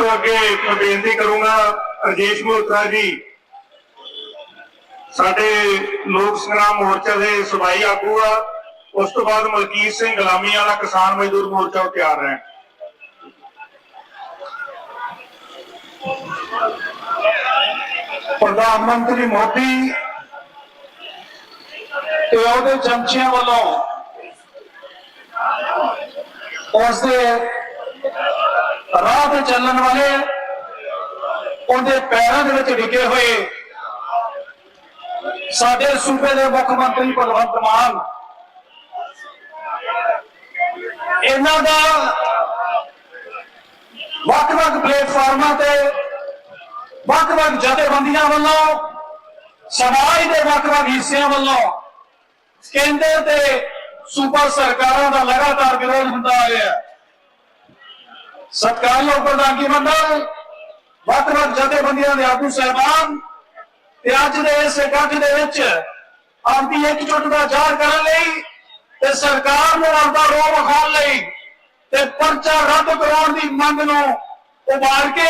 ਤੋਂ ਅੱਗੇ ਮੈਂ ਬੇਨਤੀ ਕਰੂੰਗਾ ਰਜੇਸ਼ ਮੋਹਤਰਾ ਜੀ, ਸਾਡੇ ਲੋਕ ਸੰਗਰਾਮ ਮੋਰਚਾ ਦੇ ਸਭਾਈ ਆਗੂ ਆ, ਉਸ ਤੋਂ ਬਾਅਦ ਮਲਕੀਤ ਸਿੰਘ ਗੁਲਾਮੀ ਵਾਲਾ ਕਿਸਾਨ ਮਜ਼ਦੂਰ ਮੋਰਚਾ ਉਹ ਤਿਆਰ ਰਹਿਣ। ਪ੍ਰਧਾਨ ਮੰਤਰੀ ਮੋਦੀ ਤੇ ਉਹਦੇ ਚਮਚਿਆਂ ਵੱਲੋਂ ਉਸ ਦੇ ਰਾਹ ਤੇ ਚੱਲਣ ਵਾਲੇ ਉਹਦੇ ਪੈਰਾਂ ਦੇ ਵਿੱਚ ਡਿੱਗੇ ਹੋਏ ਸਾਡੇ ਸੂਬੇ ਦੇ ਮੁੱਖ ਮੰਤਰੀ ਭਗਵੰਤ ਮਾਨ। ਇਹਨਾਂ ਦਾ ਵੱਖ-ਵੱਖ ਪਲੇਟਫਾਰਮਾਂ ਤੇ ਵੱਖ-ਵੱਖ ਜਥੇਬੰਦੀਆਂ ਵੱਲੋਂ, ਸਮਾਜ ਦੇ ਵੱਖ-ਵੱਖ ਹਿੱਸਿਆਂ ਵੱਲੋਂ ਕੇਂਦਰ ਤੇ ਸੂਬਾ ਸਰਕਾਰਾਂ ਦਾ ਲਗਾਤਾਰ ਵਿਰੋਧ ਹੁੰਦਾ ਆ ਰਿਹਾ। ਹੈ ਸਤਿਕਾਰਯੋਗ ਪ੍ਰਧਾਨਗੀ ਮੰਡਲ ਵੱਖ-ਵੱਖ ਜਥੇਬੰਦੀਆਂ ਦੇ ਆਗੂ ਸਹਿਬਾਨ, ਤੇ ਅੱਜ ਦੇ ਇਸ ਇਕੱਠ ਦੇ ਵਿੱਚ ਆਪਦੀ ਇਕਜੁੱਟ ਦਾ ਜ਼ਾਹਰ ਕਰਨ ਲਈ ਤੇ ਸਰਕਾਰ ਨੂੰ ਆਪਦਾ ਰੋਹ ਵਿਖਾਉਣ ਲਈ ਤੇ ਪਰਚਾ ਰੱਦ ਕਰਾਉਣ ਦੀ ਮੰਗ ਨੂੰ ਉਭਾਰ ਕੇ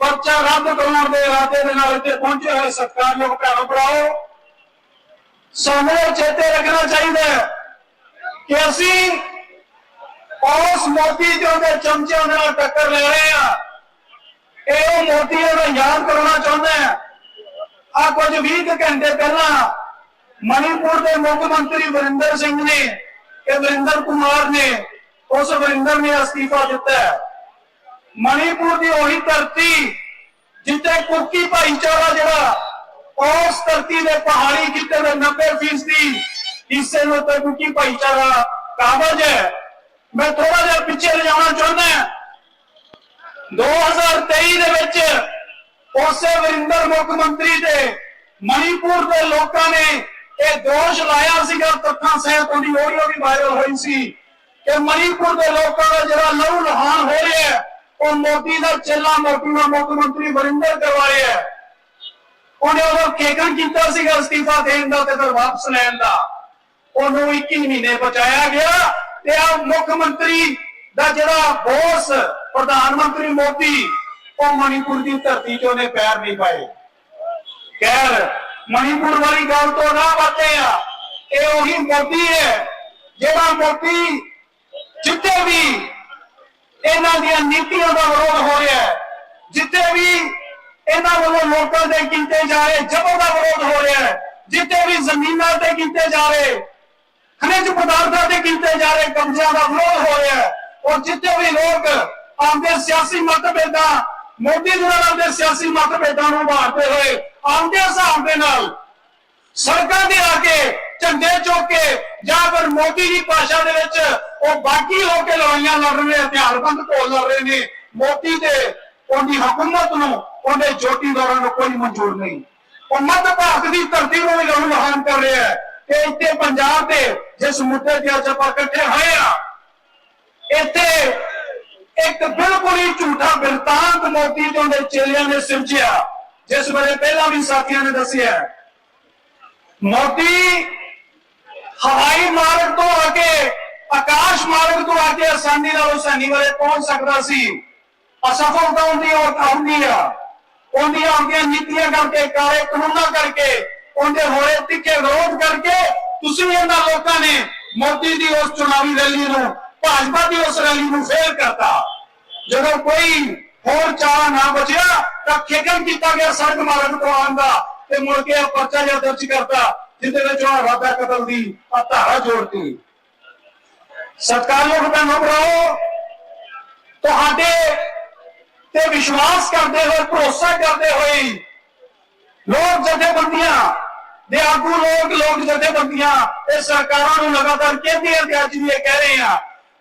ਪਰਚਾ ਰੱਦ ਕਰਾਉਣ ਦੇ ਇਰਾਦੇ ਦੇ ਨਾਲ ਇੱਥੇ ਪਹੁੰਚੇ ਹੋਏ ਸਤਿਕਾਰਯੋਗ ਭੈਣੋ ਭਰਾਓ ਸਾਨੂੰ ਚੇਤੇ ਰੱਖਣਾ ਚਾਹੀਦਾ ਹੈ ਕਿ ਅਸੀਂ ਉਸ ਮੋਦੀ ਦੇ ਉਹਦੇ ਚਮਚਿਆਂ ਦੇ ਨਾਲ ਟੱਕਰ ਲੈ ਰਹੇ ਆ। ਇਹ ਉਹ ਮੋਦੀ ਨੂੰ ਯਾਦ ਕਰਾਉਣਾ ਚਾਹੁੰਦਾ ਹੈ ਆ ਕੁਝ 20 ਘੰਟੇ ਪਹਿਲਾਂ ਮਣੀਪੁਰ ਦੇ ਮੁੱਖ ਮੰਤਰੀ ਵਰਿੰਦਰ ਸਿੰਘ ਨੇ ਤੇ ਵਰਿੰਦਰ ਕੁਮਾਰ ਨੇ, ਉਸ ਵਰਿੰਦਰ ਨੇ ਅਸਤੀਫਾ ਦਿੱਤਾ ਹੈ। ਮਣੀਪੁਰ ਦੀ ਉਹੀ ਧਰਤੀ ਜਿੱਥੇ ਕੁੱਕੀ ਭਾਈਚਾਰਾ ਜਿਹੜਾ, ਉਸ ਧਰਤੀ ਦੇ ਪਹਾੜੀ ਖਿੱਤੇ ਦੇ 90% ਦੀ ਹਿੱਸੇ ਨੂੰ ਤੇ ਕੁੱਕੀ ਭਾਈਚਾਰਾ ਕਾਬਜ ਹੈ। ਮੈਂ ਥੋੜਾ ਜਿਹਾ ਪਿੱਛੇ ਲਿਜਾਉਣਾ ਚਾਹੁੰਦਾ ਹਾਂ। 2023 ਦੇ ਵਿੱਚ ਉਸੇ ਵਰਿੰਦਰ ਮੁੱਖ ਮੰਤਰੀ ਤੇ ਮਣੀਪੁਰ ਦੇ ਲੋਕਾਂ ਨੇ ਇਹ ਦੋਸ਼ ਲਾਇਆ ਸੀਗਾ, ਤੱਥਾਂ ਸਹਿਤ ਉਹਦੀ ਆਡੀਓ ਵੀ ਵਾਇਰਲ ਹੋਈ ਸੀ ਕਿ ਮਣੀਪੁਰ ਦੇ ਲੋਕਾਂ ਦਾ ਜਿਹੜਾ ਲਹੂ ਲਹਾਨ ਹੋ ਰਿਹਾ ਹੈ, ਉਹ ਮੋਦੀ ਦਾ ਚੇਲਾ ਮੋਦੀ ਦਾ ਮੁੱਖ ਮੰਤਰੀ ਵਰਿੰਦਰ ਕਰਵਾ ਰਿਹਾ ਹੈ। ਉਹਨੇ ਉਹ ਕੇਕਨ ਕੀਤਾ ਸੀਗਾ ਅਸਤੀਫਾ ਦੇਣ ਦਾ ਤੇ ਫਿਰ ਵਾਪਸ ਲੈਣ ਦਾ। ਉਹਨੂੰ 21 ਮਹੀਨੇ ਬਚਾਇਆ ਗਿਆ। ਤੇ ਆ ਮੁੱਖ ਮੰਤਰੀ ਦਾ ਜਿਹੜਾ ਬੋਸ ਪ੍ਰਧਾਨ ਮੰਤਰੀ ਮੋਦੀ, ਉਹ ਮਣੀਪੁਰ ਦੀ ਧਰਤੀ 'ਚ ਉਹਨੇ ਪੈਰ ਨਹੀਂ ਪਾਏ। ਖੈਰ, ਮਣੀਪੁਰ ਵਾਲੀ ਗੱਲ ਤੋਂ ਨਾ ਬਚੇ ਆ, ਇਹ ਉਹੀ ਮੋਦੀ ਹੈ, ਜਿਹੜਾ ਮੋਦੀ ਜਿੱਥੇ ਵੀ ਇਹਨਾਂ ਦੀਆਂ ਨੀਤੀਆਂ ਦਾ ਵਿਰੋਧ ਹੋ ਰਿਹਾ ਹੈ, ਜਿੱਥੇ ਵੀ ਇਹਨਾਂ ਵੱਲੋਂ ਲੋਕਾਂ ਦੇ ਕੀਤੇ ਜਾ ਰਹੇ ਜ਼ਬਰ ਦਾ ਵਿਰੋਧ ਹੋ ਰਿਹਾ ਹੈ, ਜਿੱਥੇ ਵੀ ਜ਼ਮੀਨਾਂ ਤੇ ਕੀਤੇ ਜਾ ਰਹੇ ਖਣਿਜ ਪਦਾਰਥਾਂ ਤੇ ਕੀਤੇ ਜਾ ਰਹੇ ਕਬਜ਼ਿਆਂ ਦਾ ਵਿਰੋਧ ਹੋ ਰਿਹਾ ਹੈ। ਔਰ ਜਿੱਥੇ ਵੀ ਲੋਕ ਆਪਦੇ ਸਿਆਸੀ ਮਤਭੇਦਾਂ, ਮੋਦੀ ਦੇ ਨਾਲ ਆਪਦੇ ਸਿਆਸੀ ਮਤਭੇਦਾਂ ਨੂੰ ਉਭਾਰਦੇ ਹੋਏ ਆਪਦੇ ਹਿਸਾਬ ਦੇ ਨਾਲ ਸੜਕਾਂ ਤੇ ਆ ਕੇ ਝੰਡੇ ਚੁੱਕ ਕੇ ਜਾਂ ਫਿਰ ਮੋਦੀ ਦੀ ਭਾਸ਼ਾ ਦੇ ਵਿੱਚ ਉਹ ਬਾਕੀ ਹੋ ਕੇ ਲੜਾਈਆਂ ਲੜ ਰਹੇ ਹਥਿਆਰਬੰਦ ਢੋਲ ਲੜ ਰਹੇ ਨੇ, ਮੋਦੀ ਦੇ ਉਹਦੀ ਹਕੂਮਤ ਨੂੰ ਉਹਦੇ ਜੋਟੀਦਾਰਾਂ ਨੂੰ ਕੋਈ ਮਨਜ਼ੂਰ ਨਹੀਂ। ਉਹ ਮੱਧ ਭਾਰਤ ਦੀ ਧਰਤੀ ਨੂੰ ਵੀ ਲਹੂ ਲਹਾਨ ਕਰ ਰਿਹਾ ਹੈ। ਕਿ ਇੱਥੇ ਪੰਜਾਬ ਦੇ ਜਿਸ ਮੁੱਦੇ ਤੇ ਅੱਜ ਆਪਾਂ ਇਕੱਠੇ ਹੋਏ ਆ ਇੱਥੇ ਇੱਕ ਬਿਲਕੁਲ ਹੀ ਝੂਠਾ ਬਿਰਤਾਂਤ ਮੋਦੀ ਦੇ ਚੇਲਿਆਂ ਨੇ ਸਿਰਜਿਆ, ਜਿਸ ਬਾਰੇ ਪਹਿਲਾਂ ਵੀ ਸਾਥੀਆਂ ਨੇ ਦੱਸਿਆ ਮੋਦੀ ਹਵਾਈ ਮਾਰਗ ਤੋਂ ਆ ਕੇ, ਆਕਾਸ਼ ਮਾਰਗ ਤੋਂ ਆ ਕੇ ਆਸਾਨੀ ਨਾਲ ਹੁਸੈਨੀ ਵਾਲੇ ਪਹੁੰਚ ਸਕਦਾ ਸੀ। ਅਸਫਲਤਾ ਹੁੰਦੀ ਔਰ ਆਉਂਦੀ ਆ। ਉਹਦੀਆਂ ਆਉਂਦੀਆਂ ਨੀਤੀਆਂ ਕਰਕੇ, ਕਾਲੇ ਕਾਨੂੰਨਾਂ ਕਰਕੇ ਉਹਦੇ ਹੋਏ ਤਿੱਖੇ ਵਿਰੋਧ ਕਰਕੇ ਤੁਸੀਂ ਇਹਨਾਂ ਲੋਕਾਂ ਨੇ ਮੋਦੀ ਦੀ ਉਸ ਚੁਣਾਵੀ ਰੈਲੀ ਨੂੰ, ਭਾਜਪਾ ਦੀ ਉਸ ਰੈਲੀ ਨੂੰ ਫੇਲ ਕਰਤਾ। ਜਦੋਂ ਕੋਈ ਹੋਰ ਚਾਰਾ ਨਾ ਬਚਿਆ, ਤਾਂ ਖੇਕਣ ਕੀਤਾ ਗਿਆ ਸੜਕ ਮਾਰਗ ਤੋਂ ਆਉਣ ਤੇ ਮੁੜ ਕੇ ਪਰਚਾ ਜਿਹਾ ਦਰਜ ਕਰਤਾ, ਜਿਹਦੇ ਵਿੱਚ ਉਹ ਰਾਦਾ ਕਤਲ ਦੀ ਆ ਧਾਰਾ ਜੋੜਤੀ। ਸਤਿਕਾਰਯੋਗ ਭੈਣੋ ਭਰਾਓ ਤੁਹਾਡੇ ਤੇ ਵਿਸ਼ਵਾਸ ਕਰਦੇ ਹੋਏ, ਭਰੋਸਾ ਕਰਦੇ ਹੋਏ ਲੋਕ ਜਥੇਬੰਦੀਆਂ ਦੇ ਆਗੂ ਲੋਕ ਲੋਕ ਜਥੇਬੰਦੀਆਂ, ਇਹ ਸਰਕਾਰਾਂ ਨੂੰ ਲਗਾਤਾਰ ਕਹਿੰਦੀਆਂ ਤੇ ਅੱਜ ਵੀ ਇਹ ਕਹਿ ਰਹੇ ਆ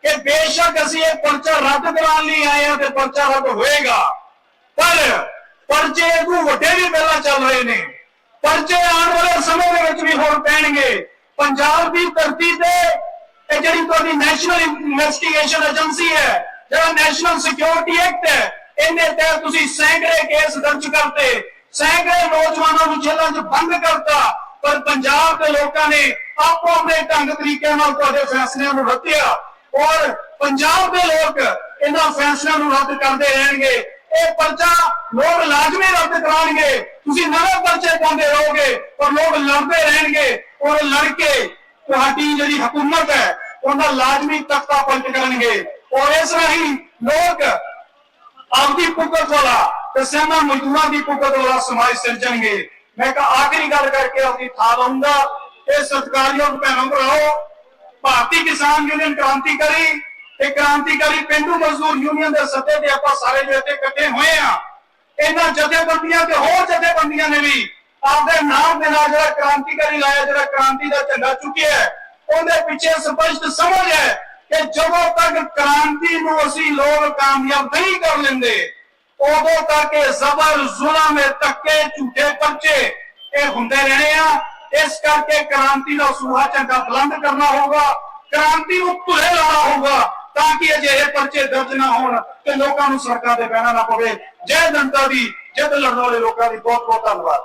ਕਿ ਬੇਸ਼ੱਕ ਅਸੀਂ ਇਹ ਪਰਚਾ ਰੱਦ ਕਰਾਉਣ ਲਈ ਆਏ ਆ ਤੇ ਪਰਚਾ ਰੱਦ ਹੋਏਗਾ। ਪਰ ਪਰਚੇ ਨੂੰ ਵੱਡੇ ਵੀ ਪਹਿਲਾਂ ਚੱਲ ਰਹੇ ਨੇ। ਪਰਚੇ ਆਉਣ ਵਾਲੇ ਸਮੇਂ ਦੇ ਵਿੱਚ ਵੀ ਹੋਰ ਪੈਣਗੇ। ਪੰਜਾਬ ਦੀ ਧਰਤੀ ਤੇ ਇਹ ਜਿਹੜੀ ਤੁਹਾਡੀ ਨੈਸ਼ਨਲ ਇਨਵੈਸਟੀਗੇਸ਼ਨ ਏਜੰਸੀ ਹੈ, ਜਿਹੜਾ ਨੈਸ਼ਨਲ ਸਿਕਿਉਰਿਟੀ ਐਕਟ ਹੈ ਇਹਨੇ ਤਹਿਤ ਤੁਸੀਂ ਸੈਂਕੜੇ ਕੇਸ ਦਰਜ ਕਰਤੇ। ਸੈਂਕੜੇ ਨੌਜਵਾਨਾਂ ਨੂੰ ਜੇਲ੍ਹਾਂ 'ਚ ਬੰਦ ਕਰਤਾ, ਪਰ ਪੰਜਾਬ ਦੇ ਲੋਕਾਂ ਨੇ ਆਪੋ ਆਪਣੇ ਢੰਗ ਤਰੀਕੇ ਨਾਲ ਤੁਹਾਡੇ ਫੈਸਲਿਆਂ ਨੂੰ ਰੱਤਿਆ ਔਰ ਪੰਜਾਬ ਦੇ ਲੋਕ ਇਹਨਾਂ ਫੈਸਲਿਆਂ ਨੂੰ ਰੱਦ ਕਰਦੇ ਰਹਿਣਗੇ। ਇਹ ਪਰਚਾ ਲੋਕ ਲਾਜ਼ਮੀ ਰੱਦ ਕਰਾਉਣਗੇ। ਤੁਸੀਂ ਨਵੇਂ ਪਰਚੇ ਪਾਉਂਦੇ ਰਹੋਗੇ ਪਰ ਲੋਕ ਲੜਦੇ ਰਹਿਣਗੇ ਔਰ ਲੜ ਕੇ ਤੁਹਾਡੀ ਜਿਹੜੀ ਹਕੂਮਤ ਹੈ, ਉਹਦਾ ਲਾਜ਼ਮੀ ਤਖਤਾ ਪਲਟ ਕਰਨਗੇ। ਔਰ ਇਸ ਰਾਹੀਂ ਲੋਕ ਆਪਦੀ ਪੁੱਤਰ ਵਾਲਾ ਤੇ ਮਜ਼ਦੂਰਾਂ ਦੀ ਪੁੱਗਤ ਵਾਲਾ ਸਮਾਜ ਸਿਰਜਣਗੇ। ਮੈਂ ਇੱਕ ਆਖਰੀ ਗੱਲ ਕਰਕੇ ਆਪਣੀ ਥਾਂ ਲਾਉਂਗਾ ਇਹ ਸਤਿਕਾਰਯੋਗ ਭੈਣੋ ਭਰਾਓ, ਭਾਰਤੀ ਕਿਸਾਨ ਯੂਨੀਅਨ ਕ੍ਰਾਂਤੀਕਾਰੀ ਤੇ ਕ੍ਰਾਂਤੀਕਾਰੀ ਪਿੰਡੂ ਮਜ਼ਦੂਰ ਯੂਨੀਅਨ ਦੇ ਸੱਦੇ ਤੇ ਆਪਾਂ ਸਾਰੇ ਜੋ ਇੱਥੇ ਇਕੱਠੇ ਹੋਏ ਆ ਇਹਨਾਂ ਜਥੇਬੰਦੀਆਂ ਤੇ ਹੋਰ ਜਥੇਬੰਦੀਆਂ ਨੇ ਵੀ ਆਪਦੇ ਨਾਮ ਦੇ ਨਾਲ ਜਿਹੜਾ ਕ੍ਰਾਂਤੀਕਾਰੀ ਲਾਇਆ, ਜਿਹੜਾ ਕ੍ਰਾਂਤੀ ਦਾ ਝੰਡਾ ਚੁੱਕਿਆ ਉਹਦੇ ਪਿੱਛੇ ਸਪਸ਼ਟ ਸਮਝ ਹੈ ਕਿ ਜਦੋਂ ਤੱਕ ਕ੍ਰਾਂਤੀ ਨੂੰ ਅਸੀਂ ਲੋਕ ਕਾਮਯਾਬ ਨਹੀਂ ਕਰ ਲੈਂਦੇ ਉਦੋਂ ਤੱਕ ਇਹ ਜ਼ਬਰ ਜ਼ੁਲਮ ਇਹ ਧੱਕੇ ਝੂਠੇ ਪਰਚੇ ਇਹ ਹੁੰਦੇ ਰਹਿਣੇ ਆ। ਇਸ ਕਰਕੇ ਕ੍ਰਾਂਤੀ ਦਾ ਸੂਹਾ ਝੰਡਾ ਬੁਲੰਦ ਕਰਨਾ ਹੋਊਗਾ, ਕ੍ਰਾਂਤੀ ਨੂੰ ਭੁੱਲੇ ਲਾਉਣਾ ਹੋਊਗਾ ਤਾਂ ਕਿ ਅਜਿਹੇ ਪਰਚੇ ਦਰਜ ਨਾ ਹੋਣ ਤੇ ਲੋਕਾਂ ਨੂੰ ਸੜਕਾਂ ਤੇ ਬਹਿਣਾ ਨਾ ਪਵੇ। ਜੈ ਜਨਤਾ ਦੀ ਜਿੱਦ ਲੜਨ ਵਾਲੇ ਲੋਕਾਂ ਦੀ ਬਹੁਤ ਬਹੁਤ ਧੰਨਵਾਦ।